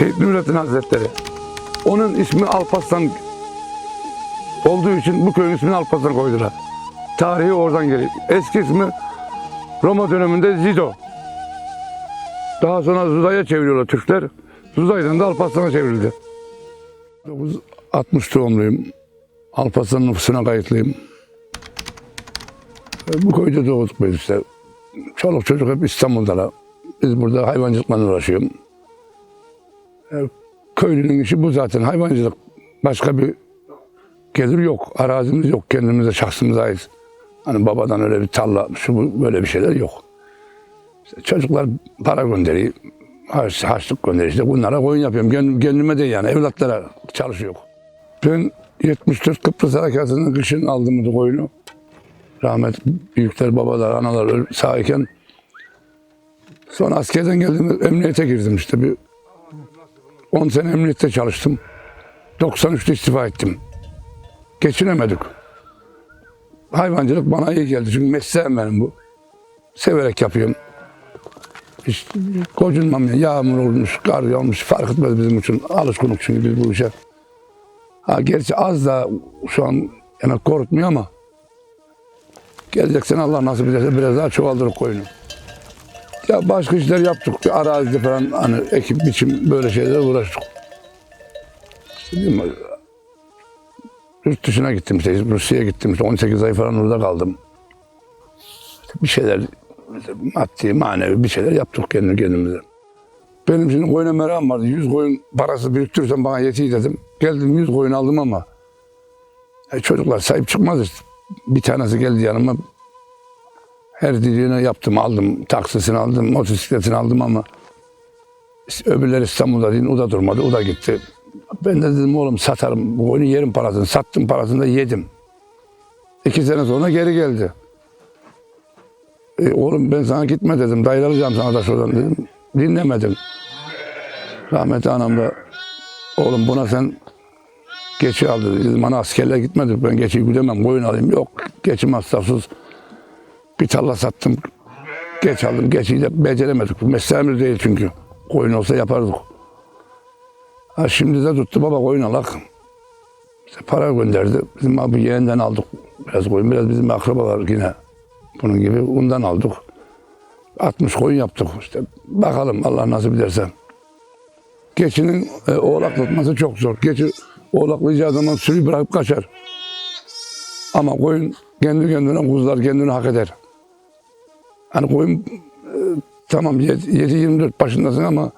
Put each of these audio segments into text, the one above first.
Şehit Nurettin Hazretleri. Onun ismi Alparslan olduğu için bu köyün ismini Alparslan koydular. Tarihi oradan geliyor. Eski ismi Roma döneminde Zido. Daha sonra Zuday'a çeviriyorlar Türkler. Zuday'dan da Alparslan'a çevrildi. 1960 doğumluyum. Alparslan nüfusuna kayıtlıyım. E, Bu köyde doğduk biz işte. Çoluk çocuk hep İstanbul'da. Biz burada hayvancılıkla uğraşıyorum. E, Köylünün işi bu zaten hayvancılık. Başka bir gelir yok. Arazimiz yok. Kendimize şahsımıza ait. Hani babadan öyle bir tarla, şu böyle bir şeyler yok. İşte çocuklar para gönderiyor. Harç, harçlık gönderiyor. İşte bunlara koyun yapıyorum. Kendim, kendime de yani evlatlara çalışıyor. Ben 74 Kıbrıs Harekatı'nın kışın aldım bu koyunu. Rahmet büyükler, babalar, analar sağ iken. Sonra askerden geldim, emniyete girdim işte. Bir 10 sene emniyette çalıştım. 93'te istifa ettim. Geçinemedik. Hayvancılık bana iyi geldi çünkü mesleğim benim bu. Severek yapıyorum. Hiç gocunmam ya. Yağmur olmuş, kar yağmış fark etmez bizim için. Alışkınlık çünkü biz bu işe. Ha, gerçi az da şu an yemek korkutmuyor ama gelecek sene Allah nasip ederse biraz daha çoğaldırır koyunu. Ya başka işler yaptık. Arazide falan hani ekip biçim böyle şeylere uğraştık. Mi? Yurt dışına gittim işte Rusya'ya gittim işte 18 ay falan orada kaldım. Bir şeyler maddi manevi bir şeyler yaptık kendi kendimize. Benim şimdi koyuna merakım vardı. 100 koyun parası biriktirirsem bana yetiyor dedim. Geldim 100 koyun aldım ama e, çocuklar sahip çıkmaz işte. Bir tanesi geldi yanıma. Her dediğini yaptım aldım. Taksisini aldım, motosikletini aldım ama öbürleri İstanbul'da değil, o da durmadı, o da gitti. Ben de dedim oğlum satarım, bu oyunu yerim parasını. Sattım parasını da yedim. İki sene sonra geri geldi. E, oğlum ben sana gitme dedim, dayılayacağım sana da şuradan dedim. Dinlemedim. Rahmetli anam da oğlum buna sen geçi al dedi. Dedim bana askerliğe gitmedik ben geçiyi güdemem koyun alayım. Yok geçi masrafsız. Bir tarla sattım. Geç aldım. Geçiyi de beceremedik. Mesleğimiz değil çünkü. Koyun olsa yapardık. Ha şimdi de tuttu baba koyun alak. İşte para gönderdi. Bizim abi yeğenden aldık biraz koyun. Biraz bizim akrabalar yine bunun gibi. Ondan aldık. 60 koyun yaptık işte. Bakalım Allah nasip ederse. Keçinin e, oğlaklatması çok zor. Keçi oğlaklayacağı zaman sürü bırakıp kaçar. Ama koyun kendi kendine kuzular kendini hak eder. Hani koyun e, tamam 7-24 başındasın ama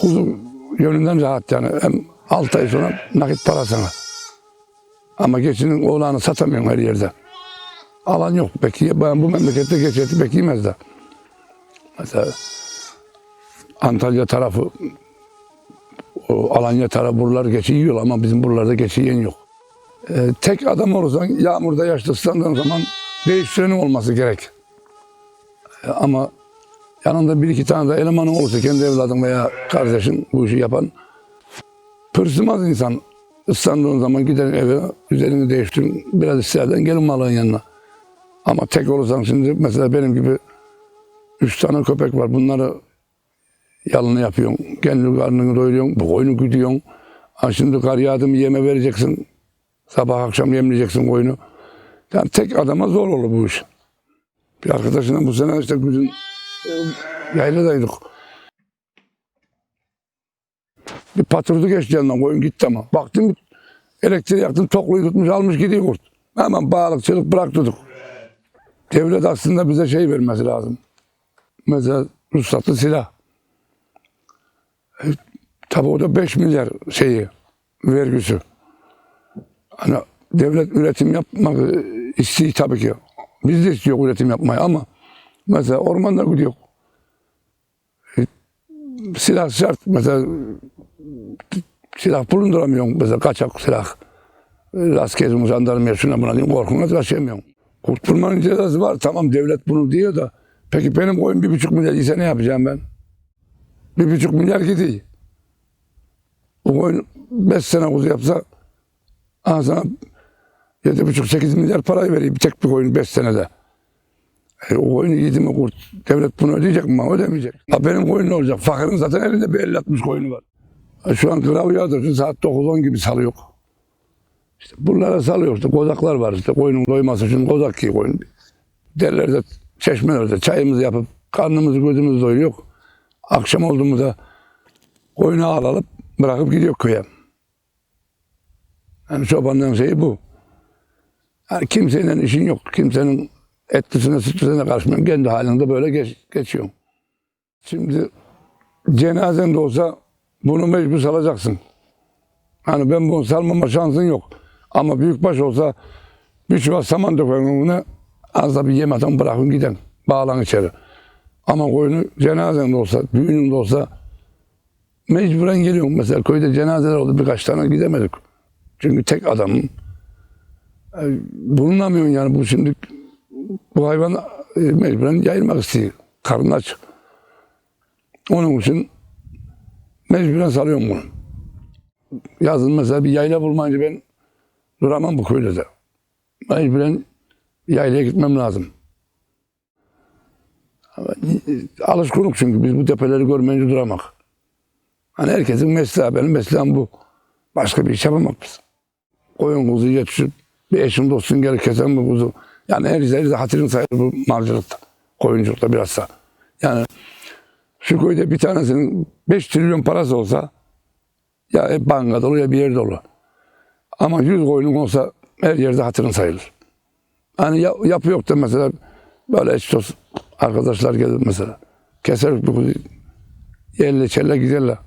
kuzu yönünden rahat yani. Hem 6 ay sonra nakit para sana. Ama geçinin oğlanı satamıyorsun her yerde. Alan yok. Peki ben bu memlekette geçeti pek yemez de. Mesela Antalya tarafı o Alanya tarafı buralar geçi yiyor ama bizim buralarda geçi yiyen yok. Ee, tek adam olursan yağmurda yaşta ıslandığın zaman değiştirenin olması gerek. Ama yanında bir iki tane de elemanın olursa kendi evladın veya kardeşin bu işi yapan pırsımaz insan. Islandığın zaman giderin eve üzerini değiştirin biraz isterden gelin malın yanına. Ama tek olursan şimdi mesela benim gibi üç tane köpek var bunları yalını yapıyorsun. Kendi karnını doyuruyorsun, koyunu güdüyorsun. Ha şimdi kar yağdı mı yeme vereceksin. Sabah akşam yemleyeceksin koyunu. Yani tek adama zor olur bu iş. Bir arkadaşımla bu sene işte güzün e, yayladaydık. Bir patırdı geçti yanından koyun gitti ama. Baktım elektriği yaktım tokluyu tutmuş almış gidiyor kurt. Hemen bağlıkçılık bıraktırdık. Devlet aslında bize şey vermesi lazım. Mesela ruhsatlı silah. E, tabii o da 5 milyar şeyi, vergisi. Hani devlet üretim yapmak e, istiyor tabii ki. Biz de istiyor üretim yapmayı ama mesela ormanda gidiyor. E, silah şart. Mesela silah bulunduramıyorsun mesela kaçak silah. Askeri jandarmaya şuna buna diyeyim korkuna taşıyamıyorsun. Kurtulmanın cezası var. Tamam devlet bunu diyor da peki benim koyun bir buçuk milyar ise ne yapacağım ben? Bir buçuk milyar gidiyor. Bu koyun beş sene kuzu yapsa aha yedi buçuk sekiz milyar parayı veriyor bir tek bir koyun beş senede. E, o koyunu yedi mi kurt, devlet bunu ödeyecek mi? Ödemeyecek. Ha, benim koyun ne olacak? Fakirin zaten elinde bir 50-60 koyunu var. Ha, şu an kırav yağdırsın saat 9-10 gibi salı yok. İşte bunlara salıyor işte kozaklar var işte koyunun doyması için kozak ki koyun. Derlerde, çeşmelerde çayımızı yapıp karnımızı gözümüzü doyuruyor. Akşam oldu mu da koyunu alıp bırakıp gidiyor köye. Yani çobanlığın şeyi bu. Yani kimsenin işin yok. Kimsenin etlisine sütlüsüne karışmıyorsun. Kendi halinde böyle geç, geçiyorsun. Şimdi cenazen de olsa bunu mecbur salacaksın. Hani ben bunu salmama şansın yok. Ama büyükbaş olsa bir çuval saman dökün önüne az da bir yemeden bırakın giden. Bağlan içeri. Ama koyunu cenazen de olsa, düğünün de olsa mecburen geliyorum. Mesela köyde cenazeler oldu birkaç tane gidemedik. Çünkü tek adamım. Bulunamıyorsun yani bu şimdi bu hayvan e, mecburen yayılmak istiyor. Karnı aç. Onun için mecburen salıyorum bunu. Yazın mesela bir yayla bulmayınca ben duramam bu köyde de. Mecburen yaylaya gitmem lazım. Alışkınlık çünkü biz bu tepeleri görmeyince duramak. Hani herkesin mesleği, benim mesleğim bu. Başka bir iş yapamak biz. Koyun kuzu yetişip bir eşin dostun gelir kesen mi kuzu. Yani her yerde hatırın sayılır bu malcılıkta. Koyunculukta bilhassa. Yani şu köyde bir tanesinin 5 trilyon parası olsa ya hep banka dolu ya bir yer dolu. Ama 100 koyunun olsa her yerde hatırın sayılır. Hani ya, yapı yok da mesela böyle eş dost arkadaşlar gelir mesela. Keser bir kuzu. Yerle çelle giderler.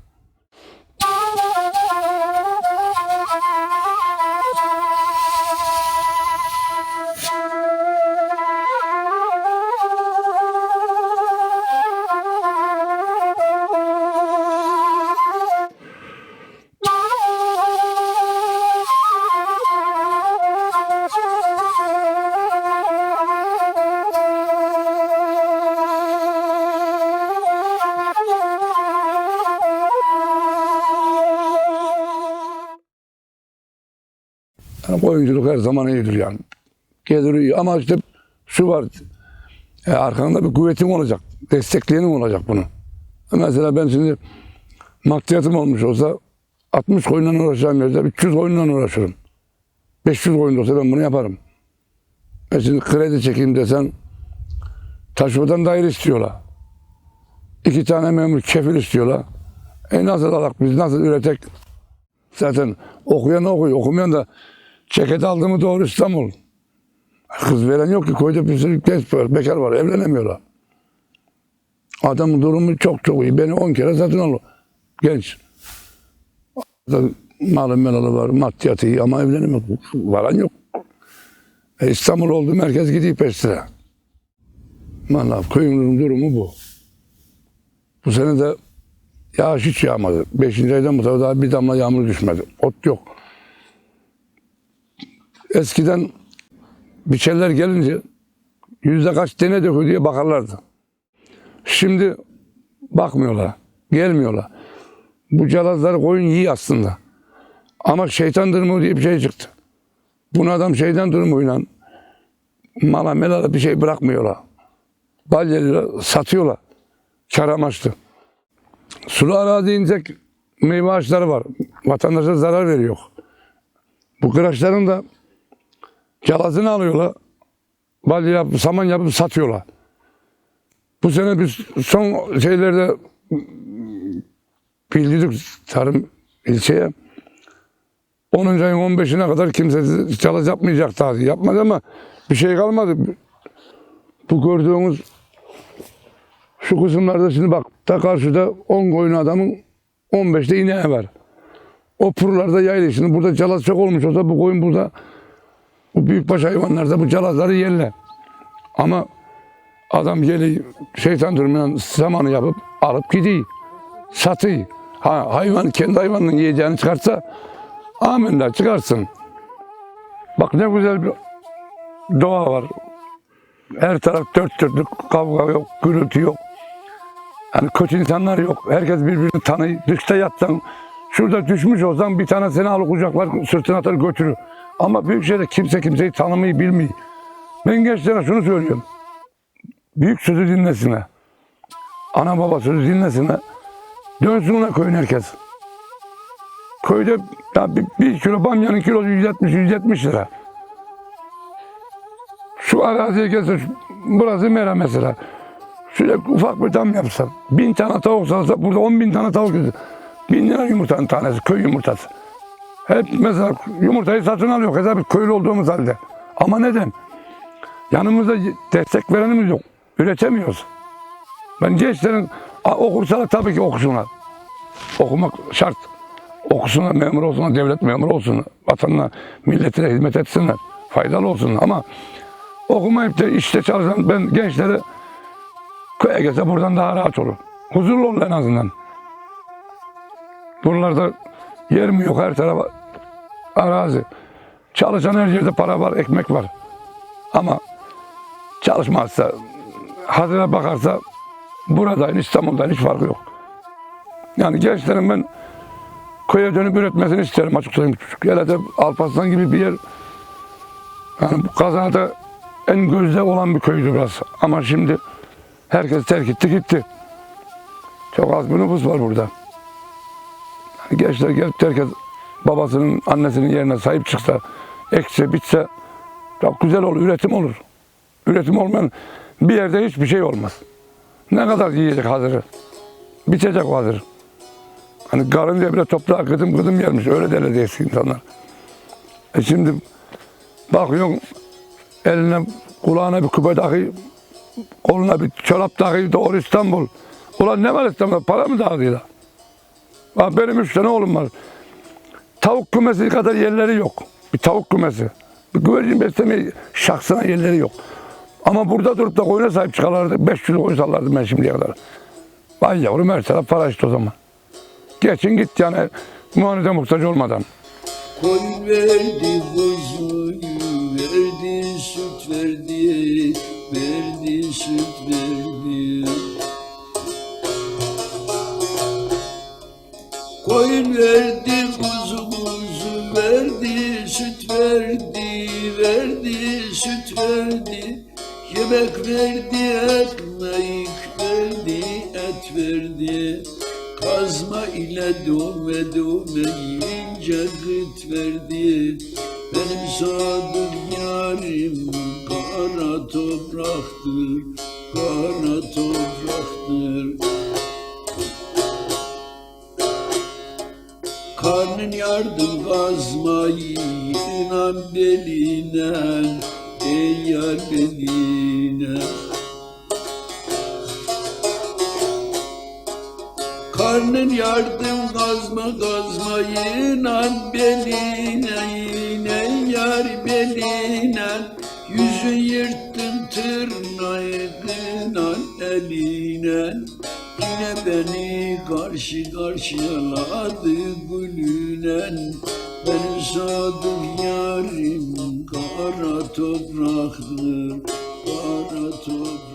Oyunculuk her zaman iyidir yani. Gelir iyi ama işte şu var. E, arkanda bir kuvvetin olacak. Destekleyenin olacak bunu. Mesela ben şimdi maddiyatım olmuş olsa 60 koyunla uğraşacağım yerde 300 koyunla uğraşırım. 500 koyun olsa ben bunu yaparım. Ben şimdi kredi çekeyim desen taşımadan daire istiyorlar. İki tane memur kefil istiyorlar. E nasıl alak biz nasıl üretek? Zaten okuyan okuyor, okumayan da ceket aldı mı doğru İstanbul. Kız veren yok ki köyde bir sürü genç var, bekar var, evlenemiyorlar. Adamın durumu çok çok iyi. Beni 10 kere satın aldı. Genç. Da Malı melalı var, maddiyatı iyi ama evlenemiyor. Varan yok. E İstanbul oldu merkez gidiyor peşine. Vallahi köyümüzün durumu bu. Bu sene de yağış hiç yağmadı. Beşinci aydan bu tarafa daha bir damla yağmur düşmedi. Ot yok. Eskiden biçerler gelince yüzde kaç tane döküyor diye bakarlardı. Şimdi bakmıyorlar, gelmiyorlar. Bu calazları koyun yiyor aslında. Ama şeytan durumu diye bir şey çıktı. Bunu adam şeytan durumuyla mala melala bir şey bırakmıyorlar. Balyayla satıyorlar. Kar amaçlı. Sulu arazi insek meyve ağaçları var. Vatandaşa zarar veriyor. Bu kıraçların da calazını alıyorlar. Balya yapıp, saman yapıp satıyorlar. Bu sene biz son şeylerde bildirdik tarım ilçeye. 10. ayın 15'ine kadar kimse çalış yapmayacak daha. Yapmadı ama bir şey kalmadı. Bu gördüğünüz şu kısımlarda şimdi bak ta karşıda 10 koyun adamın 15'te ineği var. O purlarda yaylı. Şimdi burada calaz çok olmuş olsa bu koyun burada bu büyükbaş hayvanlarda bu calazları yerler. Ama adam geliyor şeytan durmayan samanı yapıp alıp gidiyor. Satıyor. Ha, hayvan kendi hayvanının yiyeceğini çıkarsa amenna çıkarsın. Bak ne güzel bir doğa var. Her taraf dört dörtlük kavga yok, gürültü yok. Yani kötü insanlar yok. Herkes birbirini tanıyor. Dışta yatsan, şurada düşmüş olsan bir tane seni alıp kucaklar, sırtına atar götürür. Ama büyük şehirde kimse kimseyi tanımayı bilmiyor. Ben gençlere şunu söylüyorum. Büyük sözü dinlesinler. Ana baba sözü dinlesinler. Dönsünler köyün herkes. Köyde ya bir, bir kilo bamyanın kilosu 170-170 lira. Şu araziye gelse, burası mera mesela. Şöyle ufak bir dam yapsa, bin tane tavuk salsa burada on bin tane tavuk yüzü. Bin lira yumurtanın tanesi, köy yumurtası. Hep mesela yumurtayı satın alıyor hesap et, köylü olduğumuz halde. Ama neden? Yanımızda destek verenimiz yok. Üretemiyoruz. Ben gençlerin okursalar tabii ki okusunlar. Okumak şart. Okusunlar, memur olsunlar, devlet memuru olsunlar. Vatanına, milletine hizmet etsinler. Faydalı olsunlar ama okumayıp da işte çalışan ben gençlere köye gelse buradan daha rahat olur. Huzurlu olur en azından. Buralarda yer mi yok her tarafa arazi. Çalışan her yerde para var, ekmek var. Ama çalışmazsa, hazine bakarsa buradan İstanbul'dan hiç farkı yok. Yani gençlerin ben köye dönüp üretmesini isterim açık söyleyeyim. Hele de Alparslan gibi bir yer yani bu kazada en gözde olan bir köydü burası. Ama şimdi herkes terk etti gitti. Çok az bir nüfus var burada. Gençler gelip herkes babasının, annesinin yerine sahip çıksa, ekse, bitse çok güzel olur, üretim olur. Üretim olmayan bir yerde hiçbir şey olmaz. Ne kadar yiyecek hazırı. Bitecek o hazır. Hani karınca bile toprağa kıdım kıdım yermiş. Öyle derler eski insanlar. E şimdi bakıyorsun eline kulağına bir küpe takıyor, koluna bir çorap takıyor, doğru İstanbul. Ulan ne var İstanbul'da? Para mı dağıtıyorlar? Benim üç tane oğlum var. Tavuk kümesi kadar yerleri yok. Bir tavuk kümesi. Bir güvercin beslemeye şahsına yerleri yok. Ama burada durup da koyuna sahip çıkarlardı. 500 koyun sallardım ben şimdiye kadar. Vay yavrum her taraf para işte o zaman. Geçin git yani muhanede muhtaç olmadan. Koyun verdi kuzuyu verdi süt verdi verdi süt verdi Verdi kuzu kuzu verdi süt verdi verdi süt verdi. Yemek verdi ekmek verdi et verdi. Kazma ile dövme dövme yiyince gıt verdi. Benim sadık yarim kara topraktır Kara topraktır yardım kazmayı inan beline Ey yar Karnın yardım kazma kazma inan beline karşı karşıyaladı gülünen. Benim sadık yarim kara topraktır Kara toprak